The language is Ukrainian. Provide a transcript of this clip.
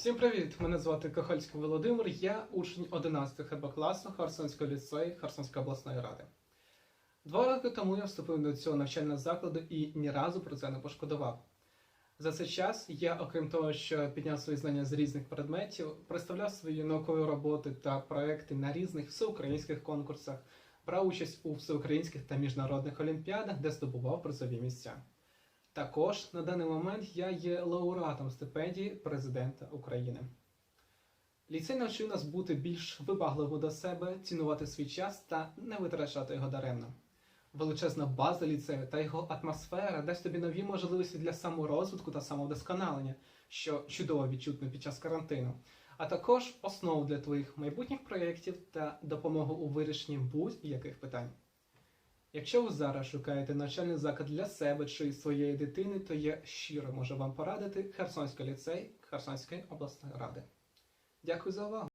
Всім привіт! Мене звати Кахальський Володимир. Я учень 11 ХБ класу Херсонського ліцею Херсонської обласної ради. Два роки тому я вступив до цього навчального закладу і ні разу про це не пошкодував. За цей час я, окрім того, що підняв свої знання з різних предметів, представляв свої наукові роботи та проекти на різних всеукраїнських конкурсах, брав участь у всеукраїнських та міжнародних олімпіадах, де здобував призові місця. Також на даний момент я є лауреатом стипендії президента України. Ліцей навчив нас бути більш вибагливо до себе, цінувати свій час та не витрачати його даремно. Величезна база ліцею та його атмосфера дасть тобі нові можливості для саморозвитку та самовдосконалення, що чудово відчутно під час карантину, а також основу для твоїх майбутніх проєктів та допомогу у вирішенні будь-яких питань. Якщо ви зараз шукаєте навчальний заклад для себе чи своєї дитини, то я щиро можу вам порадити Херсонський ліцей Херсонської обласної ради. Дякую за увагу!